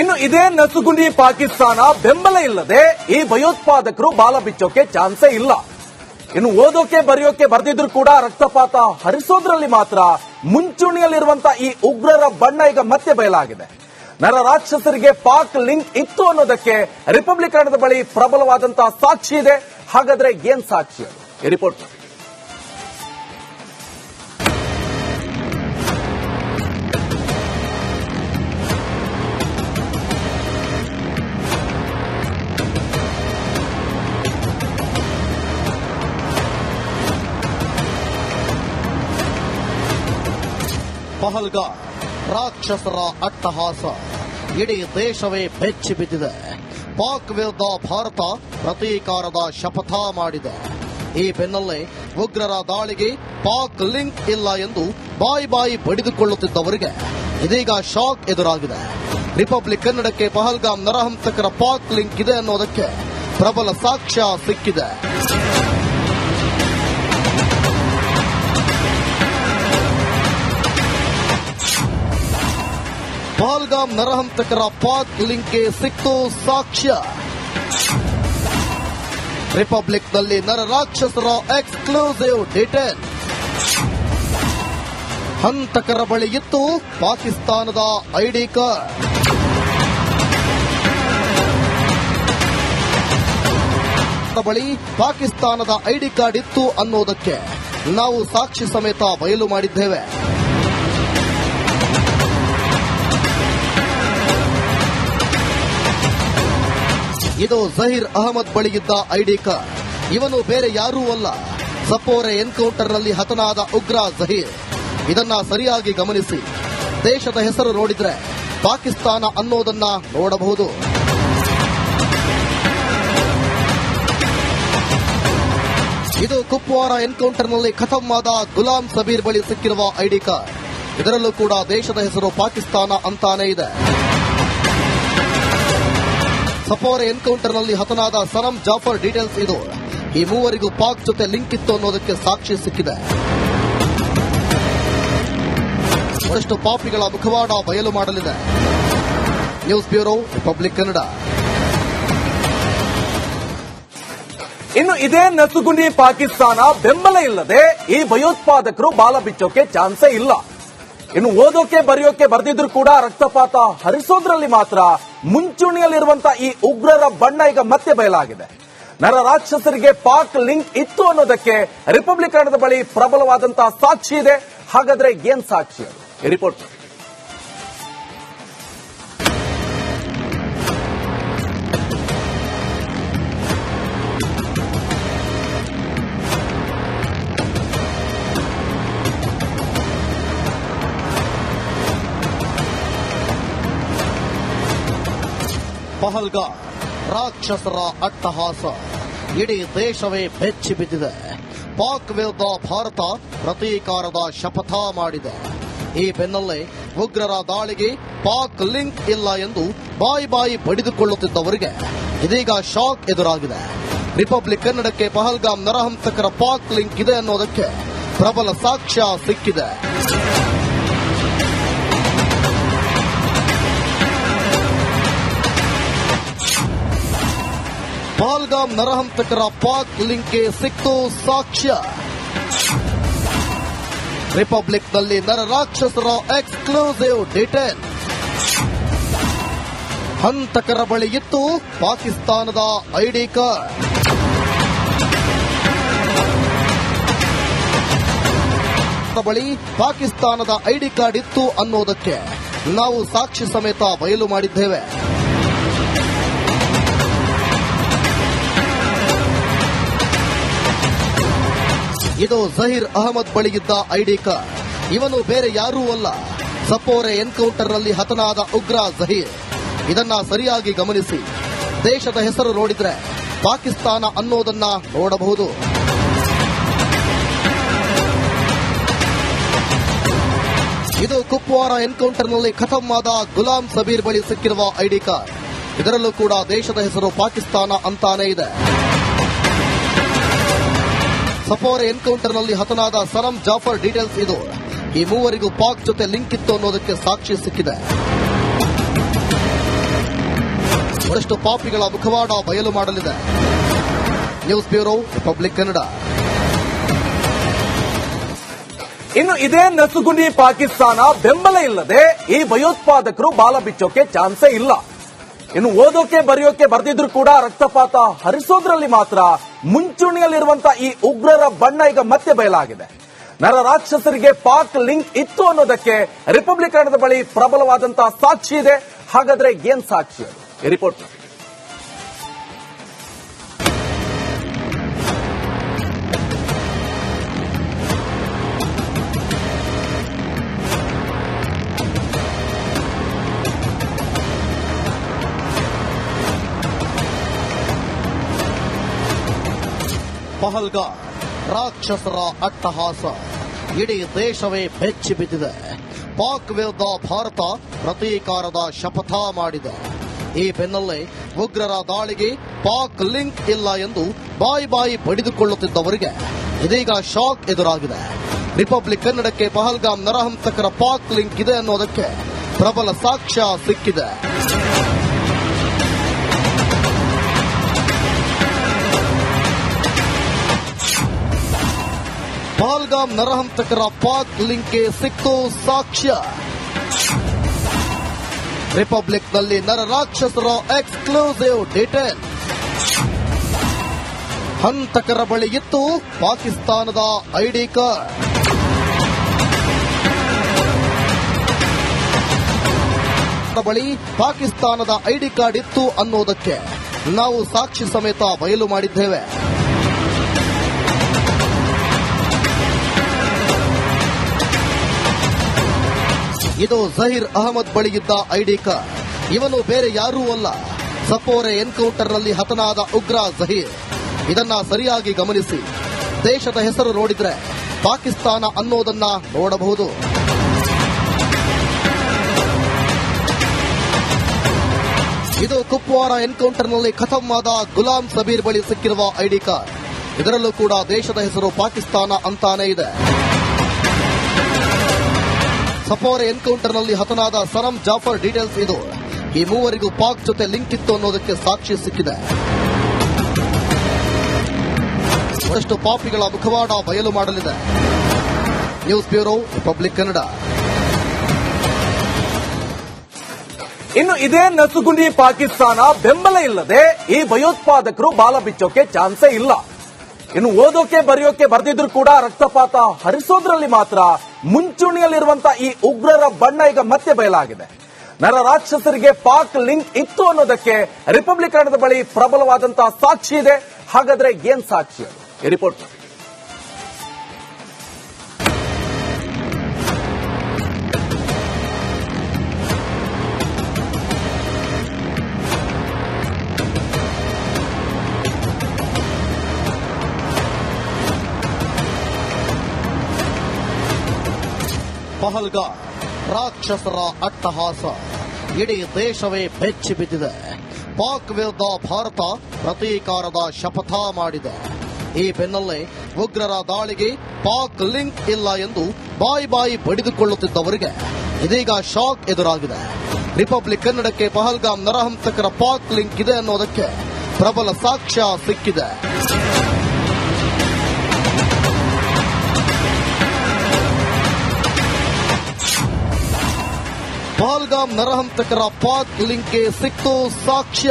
ಇನ್ನು ಇದೇ ನಸುಗುಂಡಿ ಪಾಕಿಸ್ತಾನ ಬೆಂಬಲ ಇಲ್ಲದೆ ಈ ಭಯೋತ್ಪಾದಕರು ಬಾಲ ಬಿಚ್ಚೋಕೆ ಚಾನ್ಸೇ ಇಲ್ಲ. ಇನ್ನು ಓದೋಕೆ ಬರೆಯೋಕೆ ಬರೆದಿದ್ರು ಕೂಡ ರಕ್ತಪಾತ ಹರಿಸೋದ್ರಲ್ಲಿ ಮಾತ್ರ ಮುಂಚೂಣಿಯಲ್ಲಿರುವಂತಹ ಈ ಉಗ್ರರ ಬಣ್ಣ ಈಗ ಮತ್ತೆ ಬಯಲಾಗಿದೆ. ನರ ರಾಕ್ಷಸರಿಗೆ ಪಾಕ್ ಲಿಂಕ್ ಇತ್ತು ಅನ್ನೋದಕ್ಕೆ ರಿಪಬ್ಲಿಕ್ ಬಳಿ ಪ್ರಬಲವಾದಂತಹ ಸಾಕ್ಷಿ ಇದೆ. ಹಾಗಾದ್ರೆ ಏನ್ ಸಾಕ್ಷಿ ಈ ರಿಪೋರ್ಟ್. ಪಹಲ್ಗಾ ರಾಕ್ಷಸರ ಅಟ್ಟಹಾಸ. ಇಡೀ ದೇಶವೇ ಬೆಚ್ಚಿ ಬಿದ್ದಿದೆ. ಪಾಕ್ ವಿರುದ್ಧ ಭಾರತ ಪ್ರತೀಕಾರದ ಶಪಥ ಮಾಡಿದೆ. ಈ ಬೆನ್ನಲ್ಲೇ ಉಗ್ರರ ದಾಳಿಗೆ ಪಾಕ್ ಲಿಂಕ್ ಇಲ್ಲ ಎಂದು ಬಾಯಿ ಬಾಯಿ ಬಡಿದುಕೊಳ್ಳುತ್ತಿದ್ದವರಿಗೆ ಇದೀಗ ಶಾಕ್ ಎದುರಾಗಿದೆ. ರಿಪಬ್ಲಿಕ್ ಕನ್ನಡಕ್ಕೆ ಪಹಲ್ಗಾಮ್ ನರಹಂಸಕರ ಪಾಕ್ ಲಿಂಕ್ ಇದೆ ಅನ್ನೋದಕ್ಕೆ ಪ್ರಬಲ ಸಾಕ್ಷ್ಯ ಸಿಕ್ಕಿದೆ. ಪಹಲ್ಗಾಮ್ ನರಹಂತಕರ ಪಾಕ್ ಲಿಂಕ್ಗೆ ಸಿಕ್ತು ಸಾಕ್ಷ್ಯ. ರಿಪಬ್ಲಿಕ್ನಲ್ಲಿ ನರ ರಾಕ್ಷಸರ ಎಕ್ಸ್ಕ್ಲೂಸಿವ್ ಡಿಟೇಲ್. ಹಂತಕರ ಬಳಿ ಇತ್ತು ಪಾಕಿಸ್ತಾನದ ಐಡಿ ಕಾರ್ಡ್. ಬಳಿ ಪಾಕಿಸ್ತಾನದ ಐಡಿ ಕಾರ್ಡ್ ಇತ್ತು ಅನ್ನೋದಕ್ಕೆ. ನಾವು ಸಾಕ್ಷಿ ಸಮೇತ ಬಯಲು ಮಾಡಿದ್ದೇವೆ. ಇದು ಜಹೀರ್ ಅಹಮದ್ ಬಳಿಗಿದ್ದ ಐಡಿ ಕಾರ್ಡ್. ಇವನು ಬೇರೆ ಯಾರೂ ಅಲ್ಲ. ಸಪೋರೆ ಎನ್ಕೌಂಟರ್ನಲ್ಲಿ ಹತನಾದ ಉಗ್ರ ಜಹೀರ್. ಇದನ್ನ ಸರಿಯಾಗಿ ಗಮನಿಸಿ. ದೇಶದ ಹೆಸರು ನೋಡಿದ್ರೆ ಪಾಕಿಸ್ತಾನ ಅನ್ನೋದನ್ನ ನೋಡಬಹುದು. ಇದು ಕುಪ್ವಾರ ಎನ್ಕೌಂಟರ್ನಲ್ಲಿ ಖತಮ್ ಆದ ಗುಲಾಂ ಸಬೀರ್ ಬಳಿ ಸಿಕ್ಕಿರುವ ಐಡಿ ಕಾರ್ಡ್. ಇದರಲ್ಲೂ ಕೂಡ ದೇಶದ ಹೆಸರು ಪಾಕಿಸ್ತಾನ ಅಂತಾನೇ ಇದೆ. ಸಪೋರೆ ಎನ್ಕೌಂಟರ್ನಲ್ಲಿ ಹತನಾದ ಸರಂ ಜಾಫರ್ ಡೀಟೇಲ್ಸ್ ಇದು. ಈ ಮೂವರಿಗೂ ಪಾಕ್ ಜೊತೆ ಲಿಂಕ್ ಇತ್ತು ಅನ್ನೋದಕ್ಕೆ ಸಾಕ್ಷಿ ಸಿಕ್ಕಿದೆ. ಒಂದಷ್ಟು ಪಾಪಿಗಳ ಮುಖವಾಡ ಬಯಲು ಮಾಡಲಿದೆ. News bureau, Republic Kannada. ಇನ್ನು ಇದೇ ನಸುಗುಣಿ ಪಾಕಿಸ್ತಾನ ಬೆಂಬಲ ಇಲ್ಲದೆ ಈ ಭಯೋತ್ಪಾದಕರು ಬಾಲ ಬಿಚ್ಚೋಕೆ ಚಾನ್ಸೇ ಇಲ್ಲ. ಇನ್ನು ಓದೋಕೆ, ಬರೆಯೋಕೆ ಬರ್ದಿದ್ರು ಕೂಡ ರಕ್ತಪಾತ ಹರಿಸೋದ್ರಲ್ಲಿ ಮಾತ್ರ ಮುಂಚೂಣಿಯಲ್ಲಿರುವಂತಹ ಈ ಉಗ್ರರ ಬಣ್ಣ ಈಗ ಮತ್ತೆ ಬಯಲಾಗಿದೆ. ನರ ರಾಕ್ಷಸರಿಗೆ ಪಾಕ್ ಲಿಂಕ್ ಇತ್ತು ಅನ್ನೋದಕ್ಕೆ ರಿಪಬ್ಲಿಕ್ ಬಳಿ ಪ್ರಬಲವಾದಂತಹ ಸಾಕ್ಷಿ ಇದೆ. ಹಾಗಾದ್ರೆ ಏನ್ ಸಾಕ್ಷಿ ರಿಪೋರ್ಟ್ ಪಹಲ್ಗಾ ರಾಕ್ಷಸರ ಅಟ್ಟಹಾಸ. ಇಡೀ ದೇಶವೇ ಬೆಚ್ಚಿ ಬಿದ್ದಿದೆ. ಪಾಕ್ ವಿರುದ್ಧ ಭಾರತ ಪ್ರತೀಕಾರದ ಶಪಥ ಮಾಡಿದೆ. ಈ ಬೆನ್ನಲ್ಲೇ ಉಗ್ರರ ದಾಳಿಗೆ ಪಾಕ್ ಲಿಂಕ್ ಇಲ್ಲ ಎಂದು ಬಾಯಿ ಬಾಯಿ ಬಡಿದುಕೊಳ್ಳುತ್ತಿದ್ದವರಿಗೆ ಇದೀಗ ಶಾಕ್ ಎದುರಾಗಿದೆ. ರಿಪಬ್ಲಿಕ್ ಕನ್ನಡಕ್ಕೆ ಪಹಲ್ಗಾಮ್ ನರಹಂಸಕರ ಪಾಕ್ ಲಿಂಕ್ ಇದೆ ಅನ್ನೋದಕ್ಕೆ ಪ್ರಬಲ ಸಾಕ್ಷ್ಯ ಸಿಕ್ಕಿದೆ. ಪಹಲ್ಗಾಮ್ ನರಹಂತಕರ ಪಾಕ್ ಲಿಂಕ್ಗೆ ಸಿಕ್ತು ಸಾಕ್ಷ್ಯ. ರಿಪಬ್ಲಿಕ್ನಲ್ಲಿ ನರ ರಾಕ್ಷಸರ ಎಕ್ಸ್ಕ್ಲೂಸಿವ್ ಡಿಟೇಲ್. ಹಂತಕರ ಬಳಿ ಇತ್ತು ಪಾಕಿಸ್ತಾನದ ಐಡಿ ಕಾರ್ಡ್. ಬಳಿ ಪಾಕಿಸ್ತಾನದ ಐಡಿ ಕಾರ್ಡ್ ಇತ್ತು ಅನ್ನೋದಕ್ಕೆ ನಾವು ಸಾಕ್ಷಿ ಸಮೇತ ಬಯಲು ಮಾಡಿದ್ದೇವೆ. ಇದು ಜಹೀರ್ ಅಹಮದ್ ಬಳಿಗಿದ್ದ ಐಡಿ ಕಾರ್ಡ್. ಇವನು ಬೇರೆ ಯಾರೂ ಅಲ್ಲ. ಸಪೋರೆ ಎನ್ಕೌಂಟರ್ನಲ್ಲಿ ಹತನಾದ ಉಗ್ರ ಜಹೀರ್. ಇದನ್ನ ಸರಿಯಾಗಿ ಗಮನಿಸಿ. ದೇಶದ ಹೆಸರು ನೋಡಿದ್ರೆ ಪಾಕಿಸ್ತಾನ ಅನ್ನೋದನ್ನ ನೋಡಬಹುದು. ಇದು ಕುಪ್ವಾರ ಎನ್ಕೌಂಟರ್ನಲ್ಲಿ ಖತಮ್ ಆದ ಗುಲಾಂ ಸಬೀರ್ ಬಳಿ ಸಿಕ್ಕಿರುವ ಐಡಿ ಕಾರ್ಡ್. ಇದರಲ್ಲೂ ಕೂಡ ದೇಶದ ಹೆಸರು ಪಾಕಿಸ್ತಾನ ಅಂತಾನೇ ಇದೆ. ಸಪೋರೆ ಎನ್ಕೌಂಟರ್ನಲ್ಲಿ ಹತನಾದ ಸರಮ್ ಜಾಫರ್ ಡೀಟೇಲ್ಸ್ ಇದು. ಈ ಮೂವರಿಗೂ ಪಾಕ್ ಜೊತೆ ಲಿಂಕ್ ಇತ್ತು ಅನ್ನೋದಕ್ಕೆ ಸಾಕ್ಷಿ ಸಿಕ್ಕಿದೆ. ಒಂದಷ್ಟು ಪಾಪಿಗಳ ಮುಖವಾಡ ಬಯಲು ಮಾಡಲಿದೆ. ನ್ಯೂಸ್ ಬ್ಯೂರೋ ರಿಪಬ್ಲಿಕ್ ಕನ್ನಡ ಇನ್ನು ಇದೇ ನಸುಗುನಿ ಪಾಕಿಸ್ತಾನ ಬೆಂಬಲ ಇಲ್ಲದೆ ಈ ಭಯೋತ್ಪಾದಕರು ಬಾಲ ಬಿಚ್ಚೋಕೆ ಚಾನ್ಸೇ ಇಲ್ಲ. ಇನ್ನು ಓದೋಕೆ, ಬರೆಯೋಕೆ ಬರ್ದಿದ್ರು ಕೂಡ ರಕ್ತಪಾತ ಹರಿಸೋದ್ರಲ್ಲಿ ಮಾತ್ರ ಮುಂಚೂಣಿಯಲ್ಲಿರುವಂತಹ ಈ ಉಗ್ರರ ಬಣ್ಣ ಈಗ ಮತ್ತೆ ಬಯಲಾಗಿದೆ. ನರ ರಾಕ್ಷಸರಿಗೆ ಪಾಕ್ ಲಿಂಕ್ ಇತ್ತು ಅನ್ನೋದಕ್ಕೆ ರಿಪಬ್ಲಿಕ್ ಬಳಿ ಪ್ರಬಲವಾದಂತಹ ಸಾಕ್ಷಿ ಇದೆ. ಹಾಗಾದ್ರೆ ಏನ್ ಸಾಕ್ಷಿ ರಿಪೋರ್ಟ್ ಪಹಲ್ಗಾ ರಾಕ್ಷಸರ ಅಟ್ಟಹಾಸ. ಇಡೀ ದೇಶವೇ ಬೆಚ್ಚಿ ಬಿದ್ದಿದೆ. ಪಾಕ್ ವಿರುದ್ಧ ಭಾರತ ಪ್ರತೀಕಾರದ ಶಪಥ ಮಾಡಿದೆ. ಈ ಬೆನ್ನಲ್ಲೇ ಉಗ್ರರ ದಾಳಿಗೆ ಪಾಕ್ ಲಿಂಕ್ ಇಲ್ಲ ಎಂದು ಬಾಯಿ ಬಾಯಿ ಬಡಿದುಕೊಳ್ಳುತ್ತಿದ್ದವರಿಗೆ ಇದೀಗ ಶಾಕ್ ಎದುರಾಗಿದೆ. ರಿಪಬ್ಲಿಕ್ ಕನ್ನಡಕ್ಕೆ ಪಹಲ್ಗಾಮ್ ನರಹಂಸಕರ ಪಾಕ್ ಲಿಂಕ್ ಇದೆ ಅನ್ನೋದಕ್ಕೆ ಪ್ರಬಲ ಸಾಕ್ಷ್ಯ ಸಿಕ್ಕಿದೆ. ಪಹಲ್ಗಾಮ್ ನರಹಂತಕರ ಪಾಕ್ ಲಿಂಕ್ಗೆ ಸಿಕ್ಕು ಸಾಕ್ಷ್ಯ. ರಿಪಬ್ಲಿಕ್ನಲ್ಲಿ ನರರಾಕ್ಷಸರ ಎಕ್ಸ್ಕ್ಲೂಸಿವ್ ಡೀಟೇಲ್. ಹಂತಕರ ಬಳಿ ಇತ್ತು ಪಾಕಿಸ್ತಾನದ ಐಡಿ ಕಾರ್ಡ್. ಬಳಿ ಪಾಕಿಸ್ತಾನದ ಐಡಿ ಕಾರ್ಡ್ ಇತ್ತು ಅನ್ನೋದಕ್ಕೆ. ನಾವು ಸಾಕ್ಷಿ ಸಮೇತ ಬಯಲು ಮಾಡಿದ್ದೇವೆ. ಇದು ಜಹೀರ್ ಅಹಮದ್ ಬಳಿಯಿದ್ದ ಐಡಿ ಕಾರ್ಡ್. ಇವನು ಬೇರೆ ಯಾರೂ ಅಲ್ಲ. ಸಪೋರೆ ಎನ್ಕೌಂಟರ್ನಲ್ಲಿ ಹತನಾದ ಉಗ್ರ ಜಹೀರ್ ಇದನ್ನ ಸರಿಯಾಗಿ ಗಮನಿಸಿ. ದೇಶದ ಹೆಸರು ನೋಡಿದ್ರೆ ಪಾಕಿಸ್ತಾನ ಅನ್ನೋದನ್ನ ನೋಡಬಹುದು. ಇದು ಕುಪ್ವಾರ ಎನ್ಕೌಂಟರ್ನಲ್ಲಿ ಖತಮ್ ಆದ ಗುಲಾಂ ಸಬೀರ್ ಬಳಿ ಸಿಕ್ಕಿರುವ ಐಡಿ ಕಾರ್ಡ್. ಇದರಲ್ಲೂ ಕೂಡ ದೇಶದ ಹೆಸರು ಪಾಕಿಸ್ತಾನ ಅಂತಾನೇ ಇದೆ. ಸಪೋರೆ ಎನ್ಕೌಂಟರ್ನಲ್ಲಿ ಹತನಾದ ಸರಂ ಜಾಫರ್ ಡೀಟೇಲ್ಸ್ ಇದು. ಈ ಮೂವರಿಗೂ ಪಾಕ್ ಜೊತೆ ಲಿಂಕ್ ಇತ್ತು ಅನ್ನೋದಕ್ಕೆ ಸಾಕ್ಷಿ ಸಿಕ್ಕಿದೆ. ಒಂದಷ್ಟು ಪಾಪಿಗಳ ಮುಖವಾಡ ಬಯಲು ಮಾಡಲಿದೆ. ನ್ಯೂಸ್ ಬ್ಯೂರೋ ರಿಪಬ್ಲಿಕ್ ಕನ್ನಡ ಇನ್ನು ಇದೇ ನಸುಗುಂಡಿ ಪಾಕಿಸ್ತಾನ ಬೆಂಬಲ ಇಲ್ಲದೆ ಈ ಭಯೋತ್ಪಾದಕರು ಬಾಲ ಬಿಚ್ಚೋಕೆ ಚಾನ್ಸೇ ಇಲ್ಲ. ಇನ್ನು ಓದೋಕೆ, ಬರೆಯೋಕೆ ಬರ್ದಿದ್ರು ಕೂಡ ರಕ್ತಪಾತ ಹರಿಸೋದ್ರಲ್ಲಿ ಮಾತ್ರ ಮುಂಚೂಣಿಯಲ್ಲಿರುವಂತಹ ಈ ಉಗ್ರರ ಬಣ್ಣ ಈಗ ಮತ್ತೆ ಬಯಲಾಗಿದೆ. ನರ ರಾಕ್ಷಸರಿಗೆ ಪಾಕ್ ಲಿಂಕ್ ಇತ್ತು ಅನ್ನೋದಕ್ಕೆ ರಿಪಬ್ಲಿಕ್ ಬಳಿ ಪ್ರಬಲವಾದಂತಹ ಸಾಕ್ಷಿ ಇದೆ. ಹಾಗಾದ್ರೆ ಏನ್ ಸಾಕ್ಷಿ ಈ ರಿಪೋರ್ಟ್. ಪಹಲ್ಗಾ ರಾಕ್ಷಸರ ಅಟ್ಟಹಾಸ. ಇಡೀ ದೇಶವೇ ಬೆಚ್ಚಿ ಬಿದ್ದಿದೆ. ಪಾಕ್ ವಿರುದ್ಧ ಭಾರತ ಪ್ರತೀಕಾರದ ಶಪಥ ಮಾಡಿದೆ. ಈ ಬೆನ್ನಲ್ಲೇ ಉಗ್ರರ ದಾಳಿಗೆ ಪಾಕ್ ಲಿಂಕ್ ಇಲ್ಲ ಎಂದು ಬಾಯಿ ಬಾಯಿ ಬಡಿದುಕೊಳ್ಳುತ್ತಿದ್ದವರಿಗೆ ಇದೀಗ ಶಾಕ್ ಎದುರಾಗಿದೆ. ರಿಪಬ್ಲಿಕ್ ಕನ್ನಡಕ್ಕೆ ಪಹಲ್ಗಾಮ್ ನರಹಂಸಕರ ಪಾಕ್ ಲಿಂಕ್ ಇದೆ ಅನ್ನೋದಕ್ಕೆ ಪ್ರಬಲ ಸಾಕ್ಷ್ಯ ಸಿಕ್ಕಿದೆ. ಪಹಲ್ಗಾಮ್ ನರಹಂತಕರ ಪಾಕ್ ಲಿಂಕ್ಗೆ ಸಿಕ್ತು ಸಾಕ್ಷ್ಯ.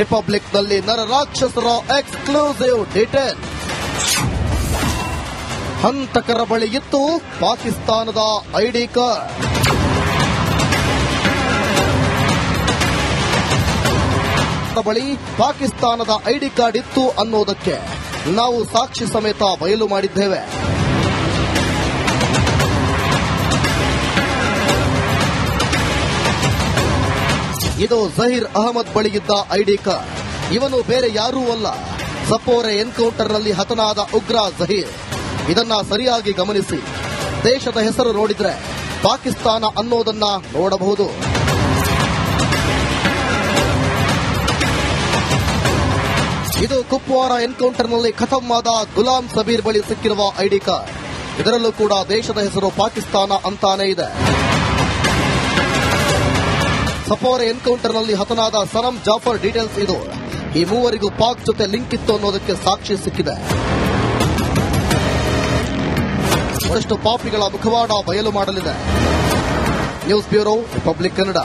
ರಿಪಬ್ಲಿಕ್ನಲ್ಲಿ ನರ ರಾಕ್ಷಸರ ಎಕ್ಸ್ಕ್ಲೂಸಿವ್ ಡೀಟೇಲ್. ಹಂತಕರ ಬಳಿ ಇತ್ತು ಪಾಕಿಸ್ತಾನದ ಐಡಿ ಕಾರ್ಡ್. ಬಳಿ ಪಾಕಿಸ್ತಾನದ ಐಡಿ ಕಾರ್ಡ್ ಇತ್ತು ಅನ್ನೋದಕ್ಕೆ. ನಾವು ಸಾಕ್ಷಿ ಸಮೇತ ಬಯಲು ಮಾಡಿದ್ದೇವೆ. ಇದು ಜಹೀರ್ ಅಹಮದ್ ಬಳಿಗಿದ್ದ ಐಡಿ ಕಾರ್ಡ್. ಇವನು ಬೇರೆ ಯಾರೂ ಅಲ್ಲ. ಸಪೋರೆ ಎನ್ಕೌಂಟರ್ನಲ್ಲಿ ಹತನಾದ ಉಗ್ರ ಜಹೀರ್. ಇದನ್ನ ಸರಿಯಾಗಿ ಗಮನಿಸಿ. ದೇಶದ ಹೆಸರು ನೋಡಿದ್ರೆ ಪಾಕಿಸ್ತಾನ ಅನ್ನೋದನ್ನ ನೋಡಬಹುದು. ಇದು ಕುಪ್ವಾರ ಎನ್ಕೌಂಟರ್ನಲ್ಲಿ ಖತಮ್ ಆದ ಗುಲಾಂ ಸಬೀರ್ ಬಳಿ ಸಿಕ್ಕಿರುವ ಐಡಿ ಕಾರ್ಡ್. ಇದರಲ್ಲೂ ಕೂಡ ದೇಶದ ಹೆಸರು ಪಾಕಿಸ್ತಾನ ಅಂತಾನೇ ಇದೆ. ಸಪೋರೆ ಎನ್ಕೌಂಟರ್ನಲ್ಲಿ ಹತನಾದ ಸರಂ ಜಾಫರ್ ಡೀಟೇಲ್ಸ್ ಇದು. ಈ ಮೂವರಿಗೂ ಪಾಕ್ ಜೊತೆ ಲಿಂಕ್ ಇತ್ತು ಅನ್ನೋದಕ್ಕೆ ಸಾಕ್ಷಿ ಸಿಕ್ಕಿದೆ. ಮತ್ತಷ್ಟು ಪಾಪಿಗಳ ಮುಖವಾಡ ಬಯಲು ಮಾಡಲಿದೆ. News bureau, Republic Kannada.